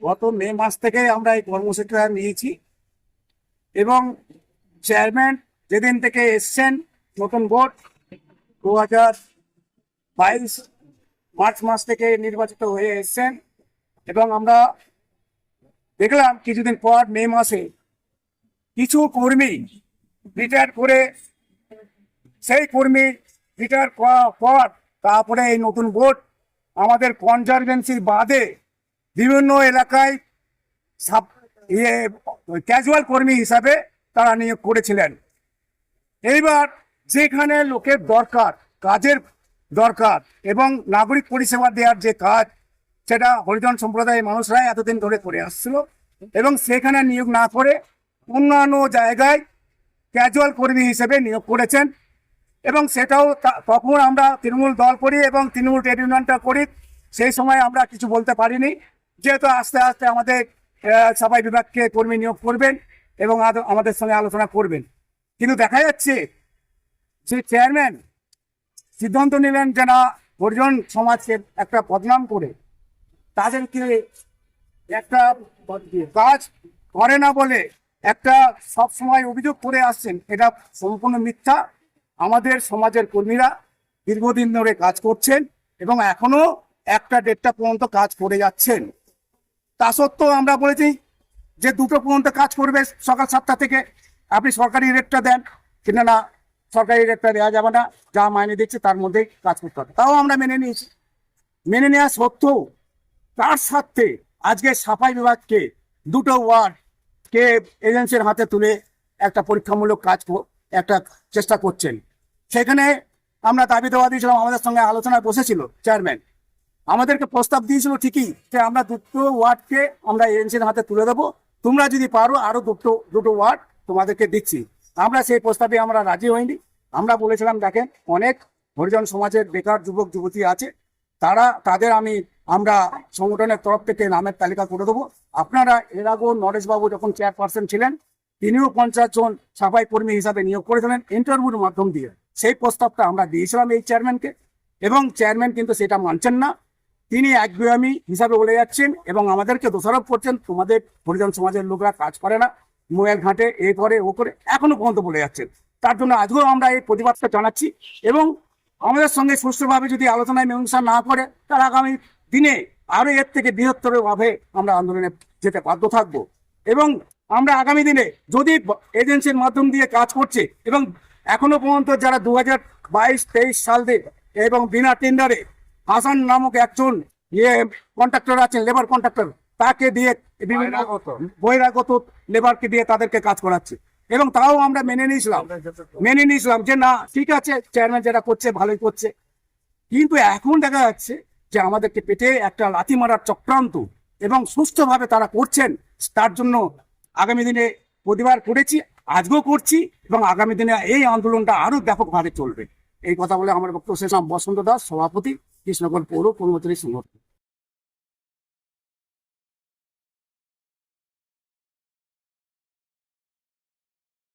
গত মে মাস থেকে আমরা এই কর্মসূচিটা নিয়েছি। এবং চেয়ারম্যান যেদিন থেকে এসছেন নতুন বোর্ড, দু হাজার বাইশ মার্চ মাস থেকে নির্বাচিত হয়ে এসছেন। এবং আমরা দেখলাম কিছুদিন পর মে মাসে কিছু কর্মী রিটায়ার করে, সেই কর্মী রিটায়ার করার পর তারপরে এই নতুন বোর্ড আমাদের কনজারভেন্সির বাদে বিভিন্ন এলাকায় ইয়ে ক্যাজুয়াল কর্মী হিসাবে তারা নিয়োগ করেছিলেন। এইবার যেখানে লোকের দরকার, কাজের দরকার এবং নাগরিক পরিষেবা দেওয়ার যে কাজ, সেটা হরিজন সম্প্রদায়ের মানুষরাই এতদিন ধরে করে আসছিল এবং সেখানে নিয়োগ না করে অন্যান্য জায়গায় ক্যাজুয়াল কর্মী হিসেবে নিয়োগ করেছেন এবং সেটাও তখন আমরা তৃণমূল দল করি এবং তৃণমূল ট্রেড ইউনিয়নটা করি, সেই সময় আমরা কিছু বলতে পারিনি। যেহেতু আস্তে আস্তে আমাদের সাফাই বিভাগকে কর্মী নিয়োগ করবেন এবং আমাদের সঙ্গে আলোচনা করবেন। কিন্তু দেখা যাচ্ছে যে চেয়ারম্যান সিদ্ধান্ত নিলেন যে না হরিজন সমাজকে একটা বদনাম করে তাদেরকে একটা কাজ করে না বলে একটা সব সময় অভিযোগ করে আসছেন, এটা সম্পূর্ণ মিথ্যা। আমাদের সমাজের কর্মীরা দীর্ঘদিন ধরে কাজ করছেন এবং এখনও একটা দেড়টা পর্যন্ত কাজ করে যাচ্ছেন। তা সত্ত্বেও আমরা বলেছি যে দুটো পর্যন্ত কাজ করবে সকাল সাতটা থেকে। আপনি সরকারি রেটটা দেন কিন্তু না সরকারি রেটটা দেওয়া যাবে না, যা মাইনে দিচ্ছে তার মধ্যেই কাজ করতে হবে। তাও আমরা মেনে নিয়েছি। মেনে নেওয়া সত্ত্বেও তার সাথে আজকে সাফাই বিভাগকে দুটো ওয়ার্ড কে এজেন্সির হাতে তুলে একটা পরীক্ষামূলক কাজ একটা চেষ্টা করছেন। সেখানে আমরা দাবি দেওয়া দিয়েছিলাম, আমাদের সঙ্গে আলোচনায় বসেছিল চেয়ারম্যান আমাদেরকে প্রস্তাব দিয়েছিল ঠিকই যে আমরা দুটো ওয়ার্ডকে আমরা এজেন্সির হাতে তুলে দেবো। তোমরা যদি পারো, আরও দুটো দুটো ওয়ার্ড তোমাদেরকে দিচ্ছি। আমরা সেই প্রস্তাবে আমরা রাজি হইনি। আমরা বলেছিলাম, দেখেন, অনেক হরিজন সমাজের বেকার যুবক, যুবতী আছে। তারা, তাদের আমি, আমরা সংগঠনের তরফ থেকে নামের তালিকা করে দেবো। আপনারা এর আগেও নরেশবাবু যখন চেয়ারপারসন ছিলেন, তিনিও পঞ্চাশ জন সাফাই কর্মী হিসাবে নিয়োগ করেছিলেন ইন্টারভিউর মাধ্যম দিয়ে। সেই প্রস্তাবটা আমরা দিয়েছিলাম এই চেয়ারম্যানকে। এবং চেয়ারম্যান কিন্তু সেটা মানছেন না। তিনি একগুয়ামি হিসাবে বলে যাচ্ছেন এবং আমাদেরকে দোষারোপ করছেন। তোমাদের হরিজন সমাজের লোকরা কাজ করে না। মোবাইল ঘাটে এ করে ও করে এখনও পর্যন্ত বলে যাচ্ছেন। তার জন্য আজকেও আমরা এই প্রতিবাদটা জানাচ্ছি এবং আমাদের সঙ্গে সুষ্ঠুভাবে যদি আলোচনায় মীমাংসা না করে তার আগামী দিনে আরও এর থেকে বৃহত্তর ভাবে আমরা আন্দোলনে যেতে বাধ্য থাকব। এবং আমরা আগামী দিনে যদি এজেন্সির মাধ্যম দিয়ে কাজ করছে এবং এখনও পর্যন্ত যারা দু হাজার বাইশ তেইশ সাল দিয়ে এবং বিনা টেন্ডারে হাসান নামক একজন ইয়ে কন্ট্রাক্টর আছেন লেবার কন্ট্রাক্টর তাকে দিয়ে বিভিন্ন বহিরাগত। লেবারকে দিয়ে তাদেরকে কাজ করাচ্ছে। এবং তাও আমরা মেনে নিয়েছিলাম। মেনে নিয়েছিলাম যে না ঠিক আছে চেয়ারম্যান যেটা করছে ভালোই করছে। কিন্তু এখন দেখা যাচ্ছে যে আমাদেরকে পেটে একটা লাথি মারার চক্রান্ত এবং সুস্থভাবে তারা করছেন। তার জন্য আগামী দিনে প্রতিবার করেছি আজকেও করছি এবং আগামী দিনে এই আন্দোলনটা আরও ব্যাপকভাবে চলবে। এই কথা বলে আমার বক্তব্য শেষ। বসন্ত দাস সভাপতি। কৃষ্ণগড় পৌর কর্মচারী সংগঠন